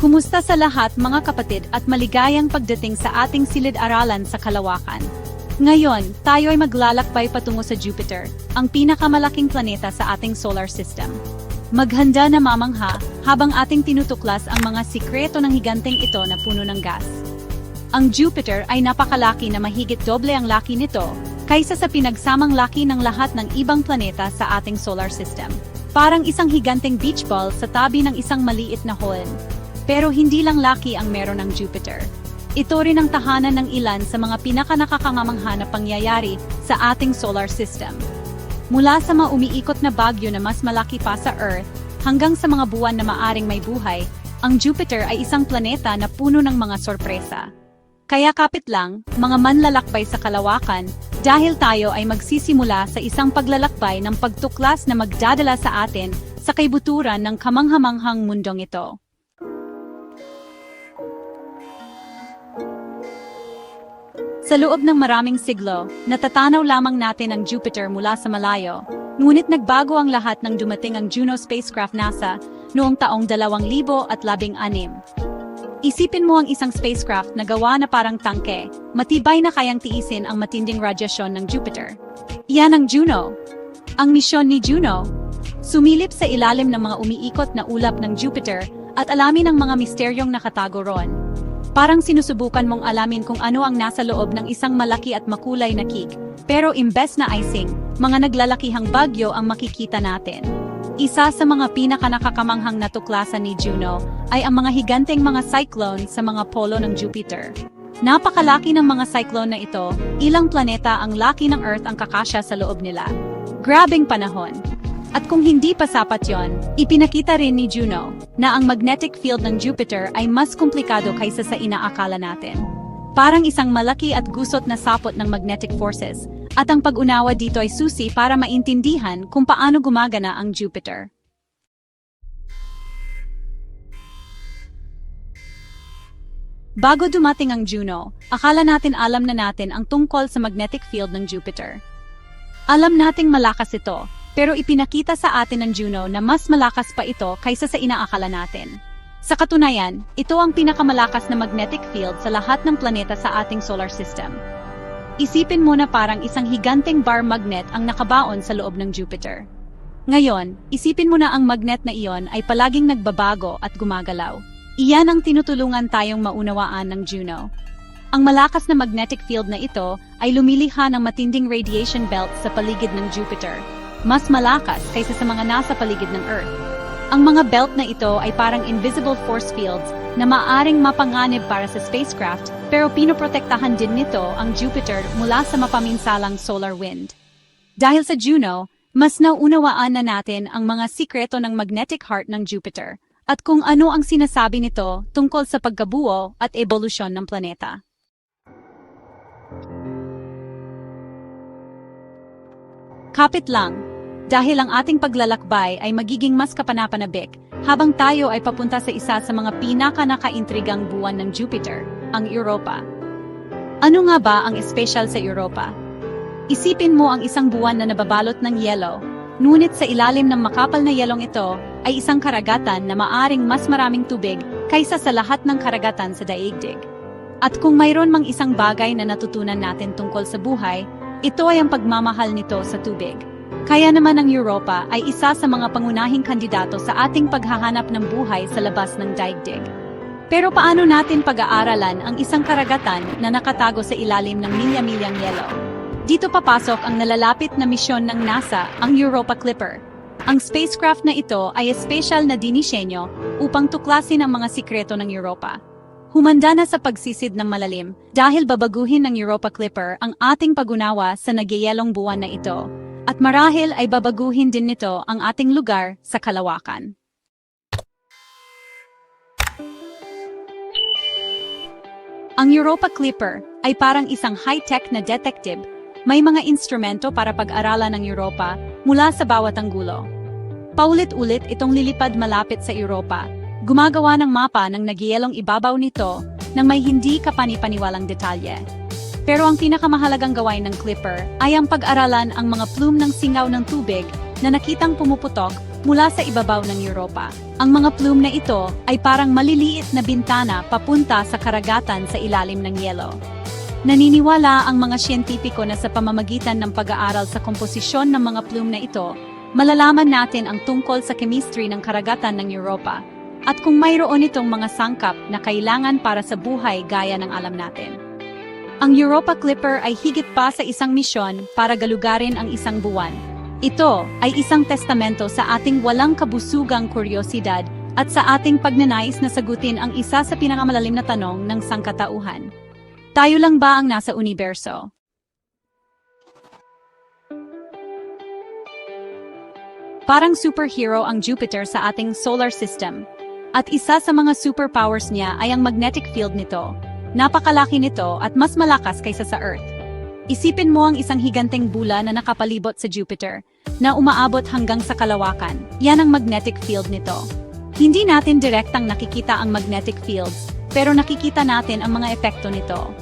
Kumusta sa lahat mga kapatid at maligayang pagdating sa ating silid-aralan sa kalawakan. Ngayon, tayo ay maglalakbay patungo sa Jupiter, ang pinakamalaking planeta sa ating solar system. Maghanda na mamangha habang ating tinutuklas ang mga sikreto ng higanteng ito na puno ng gas. Ang Jupiter ay napakalaki na mahigit doble ang laki nito kaysa sa pinagsamang laki ng lahat ng ibang planeta sa ating solar system. Parang isang higanteng beach ball sa tabi ng isang maliit na hole. Pero hindi lang laki ang meron ng Jupiter. Ito rin ang tahanan ng ilan sa mga pinakanakakangamangha na pangyayari sa ating solar system. Mula sa mga umiikot na bagyo na mas malaki pa sa Earth, hanggang sa mga buwan na maaring may buhay, ang Jupiter ay isang planeta na puno ng mga sorpresa. Kaya kapit lang, mga manlalakbay sa kalawakan, dahil tayo ay magsisimula sa isang paglalakbay ng pagtuklas na magdadala sa atin sa kaibuturan ng kamanghamanghang mundong ito. Sa loob ng maraming siglo, natatanaw lamang natin ang Jupiter mula sa malayo, ngunit nagbago ang lahat nang dumating ang Juno spacecraft NASA noong taong 2016. Isipin mo ang isang spacecraft na gawa na parang tangke, matibay na kayang tiisin ang matinding radyasyon ng Jupiter. Iyan ang Juno. Ang misyon ni Juno, sumilip sa ilalim ng mga umiikot na ulap ng Jupiter at alamin ang mga misteryong nakatago roon. Parang sinusubukan mong alamin kung ano ang nasa loob ng isang malaki at makulay na cake. Pero imbes na icing, mga naglalakihang bagyo ang makikita natin. Isa sa mga pinakanakakamanghang natuklasan ni Juno ay ang mga higanteng mga cyclone sa mga polo ng Jupiter. Napakalaki ng mga cyclone na ito, ilang planeta ang laki ng Earth ang kakasya sa loob nila. Grabing panahon. At kung hindi pa sapat yon, ipinakita rin ni Juno na ang magnetic field ng Jupiter ay mas komplikado kaysa sa inaakala natin. Parang isang malaki at gusot na sapot ng magnetic forces, at ang pag-unawa dito ay susi para maintindihan kung paano gumagana ang Jupiter. Bago dumating ang Juno, akala natin alam na natin ang tungkol sa magnetic field ng Jupiter. Alam nating malakas ito, pero ipinakita sa atin ng Juno na mas malakas pa ito kaysa sa inaakala natin. Sa katunayan, ito ang pinakamalakas na magnetic field sa lahat ng planeta sa ating solar system. Isipin mo na parang isang higanteng bar magnet ang nakabaon sa loob ng Jupiter. Ngayon, isipin mo na ang magnet na iyon ay palaging nagbabago at gumagalaw. Iyan ang tinutulungan tayong maunawaan ng Juno. Ang malakas na magnetic field na ito ay lumiliha ng matinding radiation belt sa paligid ng Jupiter, mas malakas kaysa sa mga nasa paligid ng Earth. Ang mga belt na ito ay parang invisible force fields na maaring mapanganib para sa spacecraft pero pinoprotektahan din nito ang Jupiter mula sa mapaminsalang solar wind. Dahil sa Juno, mas naunawaan na natin ang mga sikreto ng magnetic heart ng Jupiter at kung ano ang sinasabi nito tungkol sa pagkabuo at ebolusyon ng planeta. Kapit lang, dahil ang ating paglalakbay ay magiging mas kapanapanabik habang tayo ay papunta sa isa sa mga pinaka-nakaintrigang buwan ng Jupiter, ang Europa. Ano nga ba ang espesyal sa Europa? Isipin mo ang isang buwan na nababalot ng yelo, ngunit sa ilalim ng makapal na yelong ito ay isang karagatan na maaring mas maraming tubig kaysa sa lahat ng karagatan sa daigdig. At kung mayroon mang isang bagay na natutunan natin tungkol sa buhay, ito ay ang pagmamahal nito sa tubig. Kaya naman ang Europa ay isa sa mga pangunahing kandidato sa ating paghahanap ng buhay sa labas ng daigdig. Pero paano natin pag-aaralan ang isang karagatan na nakatago sa ilalim ng milya-milyang yelo? Dito papasok ang nalalapit na misyon ng NASA, ang Europa Clipper. Ang spacecraft na ito ay espesyal na dinisenyo upang tuklasin ang mga sikreto ng Europa. Humanda na sa pagsisid ng malalim dahil babaguhin ng Europa Clipper ang ating pagunawa sa nagyayelong buwan na ito. At marahil ay babaguhin din nito ang ating lugar sa kalawakan. Ang Europa Clipper ay parang isang high-tech na detective. May mga instrumento para pag-aralan ng Europa mula sa bawat anggulo. Paulit-ulit itong lilipad malapit sa Europa. Gumagawa ng mapa ng nagyelong ibabaw nito ng may hindi kapanipaniwalang detalye. Pero ang pinakamahalagang gawain ng Clipper ay ang pag-aralan ang mga plume ng singaw ng tubig na nakitang pumuputok mula sa ibabaw ng Europa. Ang mga plume na ito ay parang maliliit na bintana papunta sa karagatan sa ilalim ng yelo. Naniniwala ang mga siyentipiko na sa pamamagitan ng pag-aaral sa komposisyon ng mga plume na ito, malalaman natin ang tungkol sa chemistry ng karagatan ng Europa at kung mayroon itong mga sangkap na kailangan para sa buhay gaya ng alam natin. Ang Europa Clipper ay higit pa sa isang misyon para galugarin ang isang buwan. Ito ay isang testamento sa ating walang kabusugang kuryosidad at sa ating pagnanais na sagutin ang isa sa pinakamalalim na tanong ng sangkatauhan. Tayo lang ba ang nasa universo? Parang superhero ang Jupiter sa ating solar system. At isa sa mga superpowers niya ay ang magnetic field nito. Napakalaki nito at mas malakas kaysa sa Earth. Isipin mo ang isang higanteng bula na nakapalibot sa Jupiter, na umaabot hanggang sa kalawakan. Yan ang magnetic field nito. Hindi natin direktang nakikita ang magnetic fields, pero nakikita natin ang mga epekto nito.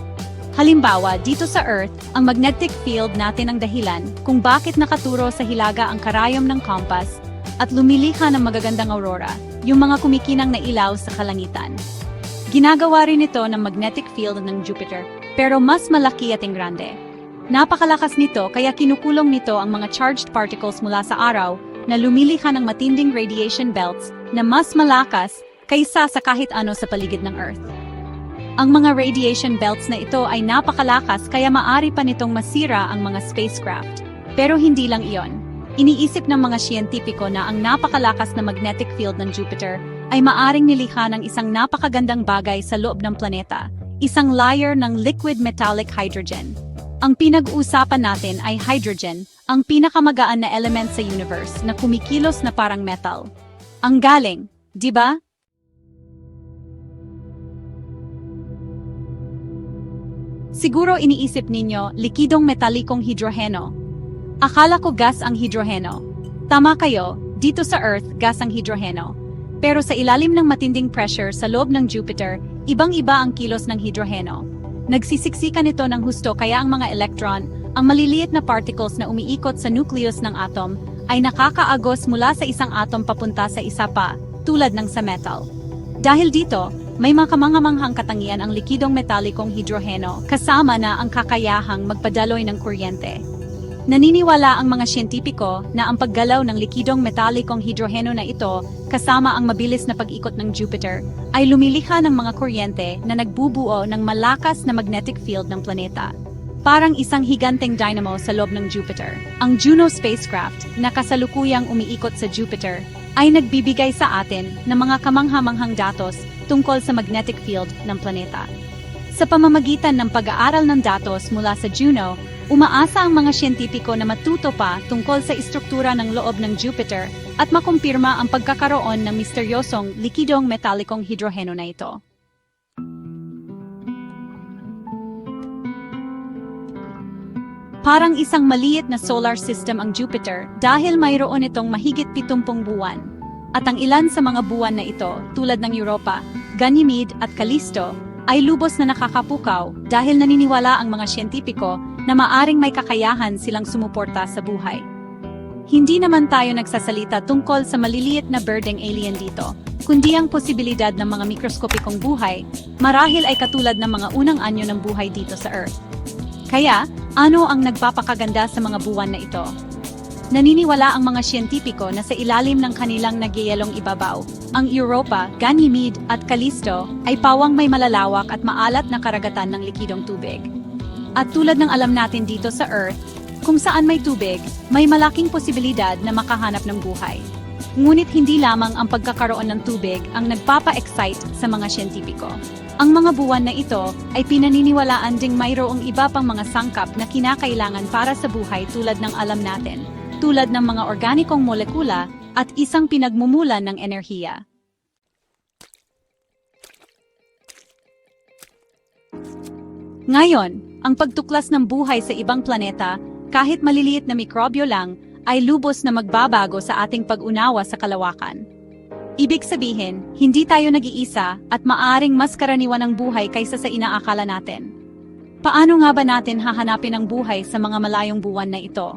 Halimbawa, dito sa Earth, ang magnetic field natin ang dahilan kung bakit nakaturo sa hilaga ang karayom ng compass at lumilikha ng magagandang aurora, yung mga kumikinang na ilaw sa kalangitan. Ginagawa rin ito ng magnetic field ng Jupiter, pero mas malaki at grande. Napakalakas nito kaya kinukulong nito ang mga charged particles mula sa araw na lumilikha ng matinding radiation belts na mas malakas kaysa sa kahit ano sa paligid ng Earth. Ang mga radiation belts na ito ay napakalakas kaya maari pa nitong masira ang mga spacecraft. Pero hindi lang iyon. Iniisip ng mga siyentipiko na ang napakalakas na magnetic field ng Jupiter ay maaring nilikha ng isang napakagandang bagay sa loob ng planeta, isang layer ng liquid metallic hydrogen. Ang pinag-uusapan natin ay hydrogen, ang pinakamagaan na element sa universe na kumikilos na parang metal. Ang galing, di ba? Siguro iniisip ninyo, likidong metalikong hidroheno. Akala ko gas ang hidroheno. Tama kayo, dito sa Earth, gas ang hidroheno. Pero sa ilalim ng matinding pressure sa loob ng Jupiter, ibang-iba ang kilos ng hidroheno. Nagsisiksikan ito ng husto kaya ang mga electron, ang maliliit na particles na umiikot sa nucleus ng atom, ay nakakaagos mula sa isang atom papunta sa isa pa, tulad ng sa metal. Dahil dito, may mga kamangamanghang katangian ang likidong metalikong hidroheno kasama na ang kakayahang magpadaloy ng kuryente. Naniniwala ang mga siyentipiko na ang paggalaw ng likidong metalikong hidroheno na ito kasama ang mabilis na pag-ikot ng Jupiter ay lumilikha ng mga kuryente na nagbubuo ng malakas na magnetic field ng planeta. Parang isang higanteng dynamo sa loob ng Jupiter. Ang Juno spacecraft na kasalukuyang umiikot sa Jupiter ay nagbibigay sa atin ng mga kamanghamanghang datos tungkol sa magnetic field ng planeta. Sa pamamagitan ng pag-aaral ng datos mula sa Juno, umaasa ang mga siyentipiko na matuto pa tungkol sa istruktura ng loob ng Jupiter at makumpirma ang pagkakaroon ng misteryosong likidong metalikong hidroheno na ito. Parang isang maliit na solar system ang Jupiter dahil mayroon itong mahigit 70 buwan. At ang ilan sa mga buwan na ito, tulad ng Europa, Ganymede at Callisto, ay lubos na nakakapukaw dahil naniniwala ang mga siyentipiko na maaring may kakayahan silang sumuporta sa buhay. Hindi naman tayo nagsasalita tungkol sa maliliit na birding alien dito, kundi ang posibilidad ng mga mikroskopikong buhay, marahil ay katulad ng mga unang anyo ng buhay dito sa Earth. Kaya, ano ang nagpapakaganda sa mga buwan na ito? Naniniwala ang mga siyentipiko na sa ilalim ng kanilang nagyayalong ibabaw, ang Europa, Ganymede at Callisto ay pawang may malalawak at maalat na karagatan ng likidong tubig. At tulad ng alam natin dito sa Earth, kung saan may tubig, may malaking posibilidad na makahanap ng buhay. Ngunit hindi lamang ang pagkakaroon ng tubig ang nagpapa-excite sa mga siyentipiko. Ang mga buwan na ito ay pinaniniwalaan ding mayroong iba pang mga sangkap na kinakailangan para sa buhay tulad ng alam natin, tulad ng mga organikong molekula at isang pinagmumulan ng enerhiya. Ngayon, ang pagtuklas ng buhay sa ibang planeta, kahit maliliit na mikrobyo lang, ay lubos na magbabago sa ating pag-unawa sa kalawakan. Ibig sabihin, hindi tayo nag-iisa at maaring mas karaniwan ang buhay kaysa sa inaakala natin. Paano nga ba natin hahanapin ang buhay sa mga malayong buwan na ito?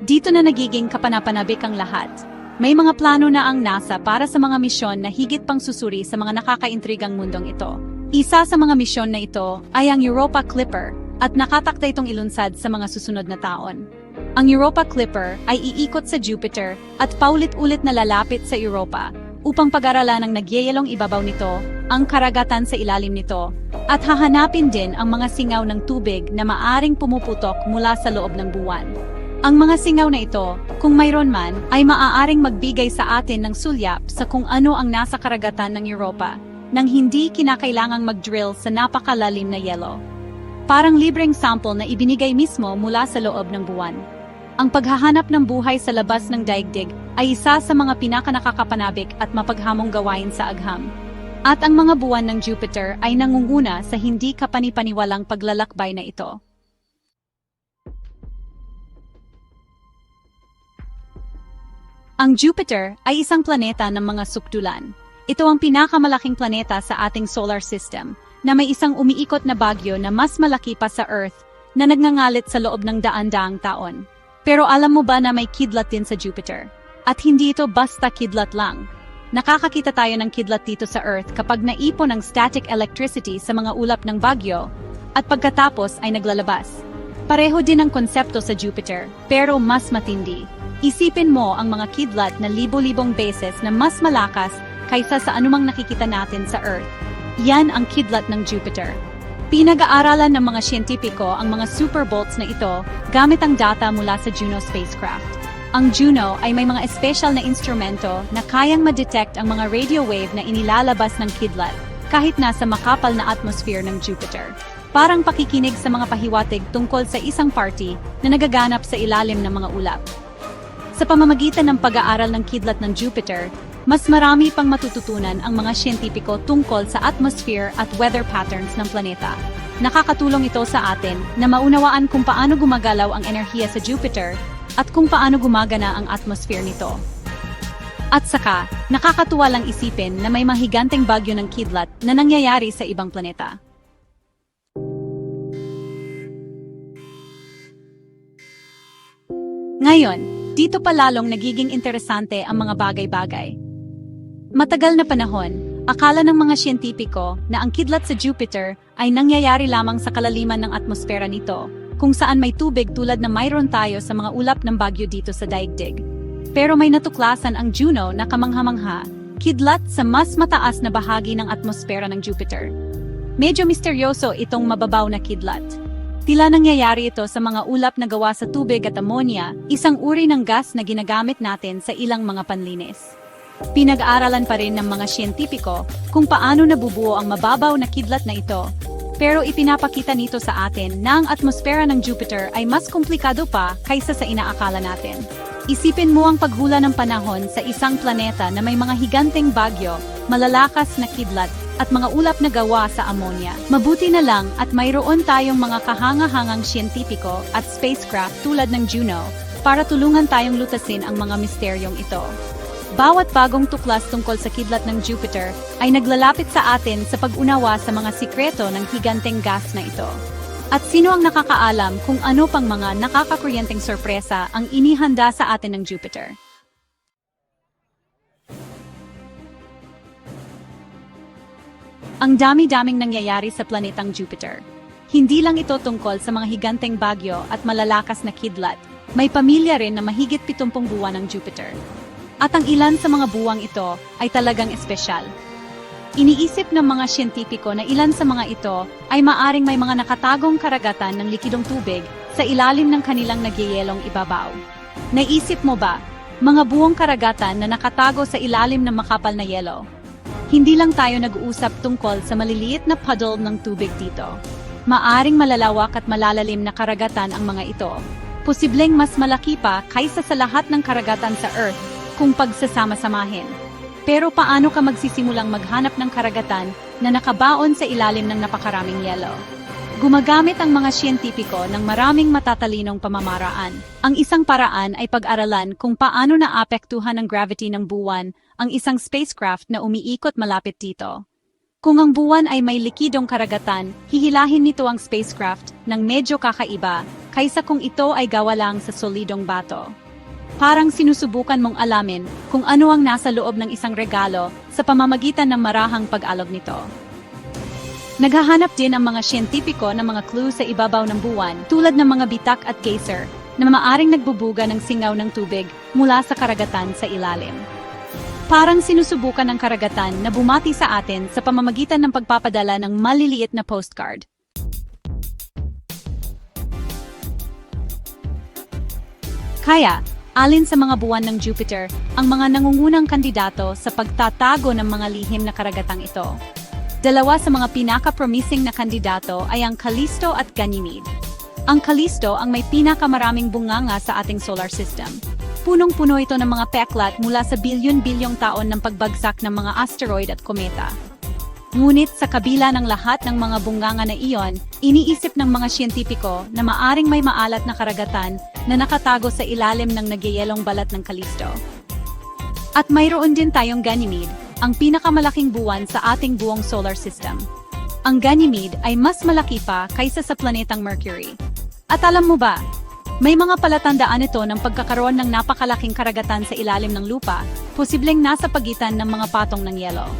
Dito na nagiging kapanapanabik ang lahat. May mga plano na ang NASA para sa mga misyon na higit pang susuri sa mga nakakaintrigang mundong ito. Isa sa mga misyon na ito ay ang Europa Clipper at nakatakda itong ilunsad sa mga susunod na taon. Ang Europa Clipper ay iikot sa Jupiter at paulit-ulit na lalapit sa Europa upang pag-aralan ang nagyayalong ibabaw nito, ang karagatan sa ilalim nito, at hahanapin din ang mga singaw ng tubig na maaring pumuputok mula sa loob ng buwan. Ang mga singaw na ito, kung mayroon man, ay maaaring magbigay sa atin ng sulyap sa kung ano ang nasa karagatan ng Europa, nang hindi kinakailangang mag-drill sa napakalalim na yelo. Parang libreng sample na ibinigay mismo mula sa loob ng buwan. Ang paghahanap ng buhay sa labas ng daigdig ay isa sa mga pinakanakakapanabik at mapaghamong gawain sa agham. At ang mga buwan ng Jupiter ay nangunguna sa hindi kapanipaniwalang paglalakbay na ito. Ang Jupiter ay isang planeta ng mga sukdulan. Ito ang pinakamalaking planeta sa ating solar system na may isang umiikot na bagyo na mas malaki pa sa Earth na nagngangalit sa loob ng daan-daang taon. Pero alam mo ba na may kidlat din sa Jupiter? At hindi ito basta kidlat lang. Nakakakita tayo ng kidlat dito sa Earth kapag naipon ang static electricity sa mga ulap ng bagyo at pagkatapos ay naglalabas. Pareho din ang konsepto sa Jupiter, pero mas matindi. Isipin mo ang mga kidlat na libo-libong beses na mas malakas kaysa sa anumang nakikita natin sa Earth. Yan ang kidlat ng Jupiter. Pinag-aaralan ng mga siyentipiko ang mga superbolts na ito gamit ang data mula sa Juno spacecraft. Ang Juno ay may mga espesyal na instrumento na kayang ma-detect ang mga radio wave na inilalabas ng kidlat kahit nasa makapal na atmosphere ng Jupiter. Parang pakikinig sa mga pahiwatig tungkol sa isang party na nagaganap sa ilalim ng mga ulap. Sa pamamagitan ng pag-aaral ng kidlat ng Jupiter, mas marami pang matututunan ang mga siyentipiko tungkol sa atmosphere at weather patterns ng planeta. Nakakatulong ito sa atin na maunawaan kung paano gumagalaw ang enerhiya sa Jupiter at kung paano gumagana ang atmosphere nito. At saka, nakakatuwa lang isipin na may mahiganteng bagyo ng kidlat na nangyayari sa ibang planeta. Ngayon, dito pa lalong nagiging interesante ang mga bagay-bagay. Matagal na panahon, akala ng mga siyentipiko na ang kidlat sa Jupiter ay nangyayari lamang sa kalaliman ng atmosfera nito, kung saan may tubig tulad na mayroon tayo sa mga ulap ng bagyo dito sa daigdig. Pero may natuklasan ang Juno na kamangha-mangha, kidlat sa mas mataas na bahagi ng atmosfera ng Jupiter. Medyo misteryoso itong mababaw na kidlat. Tila nangyayari ito sa mga ulap na gawa sa tubig at ammonia, isang uri ng gas na ginagamit natin sa ilang mga panlinis. Pinag-aaralan pa rin ng mga siyentipiko kung paano nabubuo ang mababaw na kidlat na ito. Pero ipinapakita nito sa atin na ang atmosfera ng Jupiter ay mas komplikado pa kaysa sa inaakala natin. Isipin mo ang paghula ng panahon sa isang planeta na may mga higanteng bagyo, malalakas na kidlat, at mga ulap na gawa sa ammonia. Mabuti na lang at mayroon tayong mga kahanga-hangang siyentipiko at spacecraft tulad ng Juno para tulungan tayong lutasin ang mga misteryong ito. Bawat bagong tuklas tungkol sa kidlat ng Jupiter ay naglalapit sa atin sa pag-unawa sa mga sikreto ng higanteng gas na ito. At sino ang nakakaalam kung ano pang mga nakakakuryenteng sorpresa ang inihanda sa atin ng Jupiter? Ang dami-daming nangyayari sa planetang Jupiter. Hindi lang ito tungkol sa mga higanteng bagyo at malalakas na kidlat, may pamilya rin na mahigit 70 buwan ng Jupiter. At ang ilan sa mga buwang ito ay talagang espesyal. Iniisip ng mga siyentipiko na ilan sa mga ito ay maaring may mga nakatagong karagatan ng likidong tubig sa ilalim ng kanilang nagyayelong ibabaw. Naisip mo ba, mga buwang karagatan na nakatago sa ilalim ng makapal na yelo? Hindi lang tayo nag-uusap tungkol sa maliliit na puddle ng tubig dito. Maaring malalawak at malalalim na karagatan ang mga ito. Posibleng mas malaki pa kaysa sa lahat ng karagatan sa Earth kung pagsasama-samahin. Pero paano ka magsisimulang maghanap ng karagatan na nakabaon sa ilalim ng napakaraming yelo? Gumagamit ang mga siyentipiko ng maraming matatalinong pamamaraan. Ang isang paraan ay pag-aralan kung paano naapektuhan ng gravity ng buwan ang isang spacecraft na umiikot malapit dito. Kung ang buwan ay may likidong karagatan, hihilahin nito ang spacecraft ng medyo kakaiba kaysa kung ito ay gawa lang sa solidong bato. Parang sinusubukan mong alamin kung ano ang nasa loob ng isang regalo sa pamamagitan ng marahang pag-alog nito. Naghahanap din ang mga siyentipiko ng mga clue sa ibabaw ng buwan tulad ng mga bitak at geyser na maaring nagbubuga ng singaw ng tubig mula sa karagatan sa ilalim. Parang sinusubukan ng karagatan na bumati sa atin sa pamamagitan ng pagpapadala ng maliliit na postcard. Kaya, alin sa mga buwan ng Jupiter ang mga nangungunang kandidato sa pagtatago ng mga lihim na karagatang ito? Dalawa sa mga pinaka-promising na kandidato ay ang Callisto at Ganymede. Ang Callisto ang may pinakamaraming bunganga sa ating solar system. Punong-puno ito ng mga peklat mula sa bilyon-bilyong taon ng pagbagsak ng mga asteroid at kometa. Ngunit sa kabila ng lahat ng mga bunganga na iyon, iniisip ng mga siyentipiko na maaring may maalat na karagatan na nakatago sa ilalim ng nagyayelong balat ng Callisto. At mayroon din tayong Ganymede, ang pinakamalaking buwan sa ating buong solar system. Ang Ganymede ay mas malaki pa kaysa sa planetang Mercury. At alam mo ba, may mga palatandaan ito ng pagkakaroon ng napakalaking karagatan sa ilalim ng lupa, posibleng nasa pagitan ng mga patong ng yelo.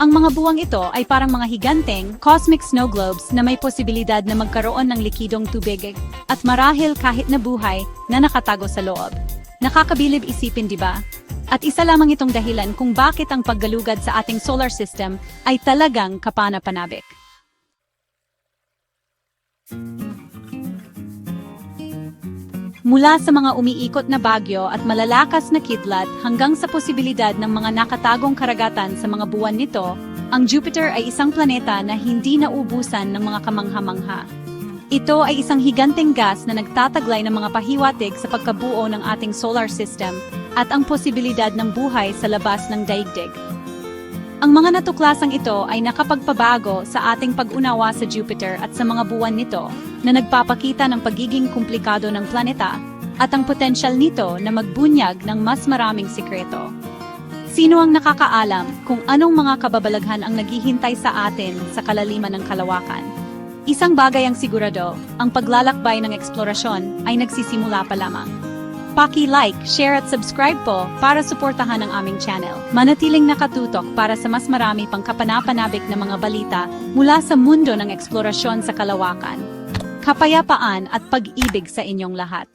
Ang mga buwang ito ay parang mga higanteng cosmic snow globes na may posibilidad na magkaroon ng likidong tubig at marahil kahit na buhay na nakatago sa loob. Nakakabilib isipin, di ba? At isa lamang itong dahilan kung bakit ang paggalugad sa ating solar system ay talagang kapana-panabik. Mula sa mga umiikot na bagyo at malalakas na kidlat hanggang sa posibilidad ng mga nakatagong karagatan sa mga buwan nito, ang Jupiter ay isang planeta na hindi naubusan ng mga kamangha-mangha. Ito ay isang higanteng gas na nagtataglay ng mga pahiwatig sa pagkabuo ng ating solar system at ang posibilidad ng buhay sa labas ng daigdig. Ang mga natuklasang ito ay nakapagpabago sa ating pag-unawa sa Jupiter at sa mga buwan nito na nagpapakita ng pagiging komplikado ng planeta at ang potensyal nito na magbunyag ng mas maraming sikreto. Sino ang nakakaalam kung anong mga kababalaghan ang naghihintay sa atin sa kalaliman ng kalawakan? Isang bagay ang sigurado, ang paglalakbay ng eksplorasyon ay nagsisimula pa lamang. Paki-like, share at subscribe po para suportahan ang aming channel. Manatiling nakatutok para sa mas marami pang kapanapanabik na mga balita mula sa mundo ng eksplorasyon sa kalawakan. Kapayapaan at pag-ibig sa inyong lahat.